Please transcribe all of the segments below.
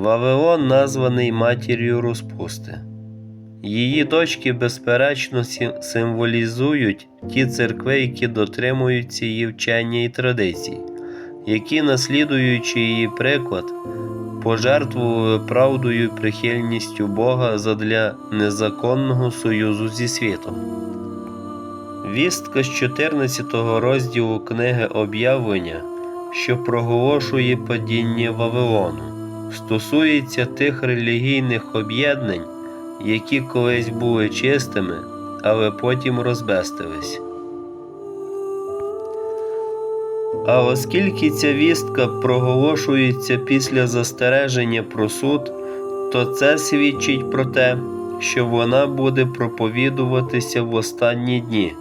Вавилон названий матір'ю розпусти. Її дочки, безперечно, символізують ті церкви, які дотримуються її вчення і традицій, які, наслідуючи її приклад, пожертвували правдою і прихильністю Бога задля незаконного союзу зі світом. Вістка з 14 розділу книги об'явлення, що проголошує падіння Вавилону, стосується тих релігійних об'єднань, які колись були чистими, але потім розбестились. А оскільки ця вістка проголошується після застереження про суд, то це свідчить про те, що вона буде проповідуватися в останні дні,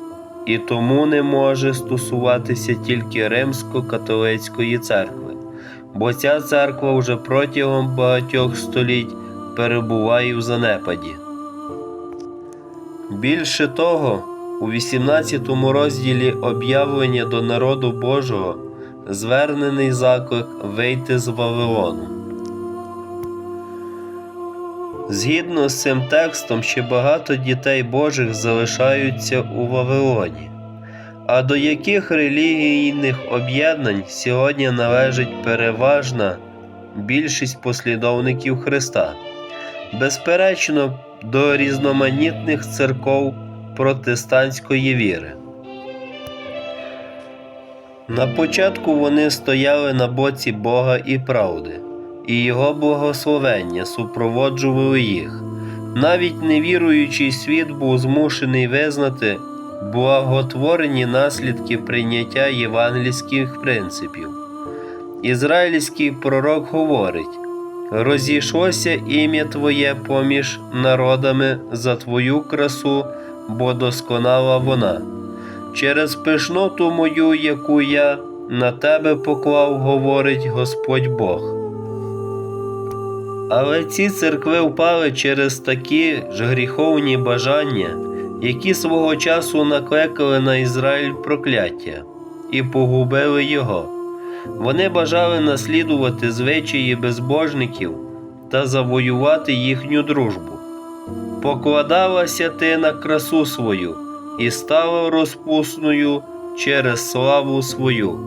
і тому не може стосуватися тільки Римсько-католицької церкви, бо ця церква вже протягом багатьох століть перебуває в занепаді. Більше того, у 18 розділі об'явлення до народу Божого звернений заклик вийти з Вавилону. Згідно з цим текстом, ще багато дітей Божих залишаються у Вавилоні. А до яких релігійних об'єднань сьогодні належить переважна більшість послідовників Христа? Безперечно, до різноманітних церков протестантської віри. На початку вони стояли на боці Бога і правди, і Його благословення супроводжували їх. Навіть невіруючий світ був змушений визнати благотворені наслідки прийняття євангельських принципів. Ізраїльський пророк говорить: Розійшлося ім'я Твоє поміж народами за Твою красу, бо досконала вона. Через пишноту мою, яку я на тебе поклав, говорить Господь Бог. Але ці церкви впали через такі ж гріховні бажання, які свого часу накликали на Ізраїль прокляття і погубили його. Вони бажали наслідувати звичаї безбожників та завоювати їхню дружбу. Покладалася ти на красу свою і стала розпусною через славу свою.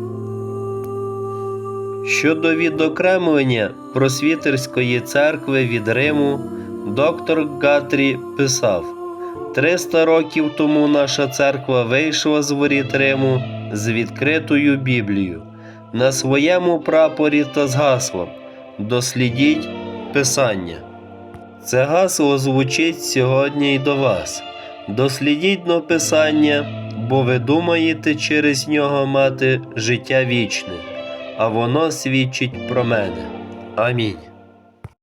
Щодо відокремлення просвітерської церкви від Риму, доктор Гатрі писав: 300 років тому наша церква вийшла з воріт Риму з відкритою Біблією на своєму прапорі та з гаслом Дослідіть Писання. Це гасло звучить сьогодні й до вас. Дослідіть но Писання, бо ви думаєте через нього мати життя вічне, а воно свідчить про мене. Амінь.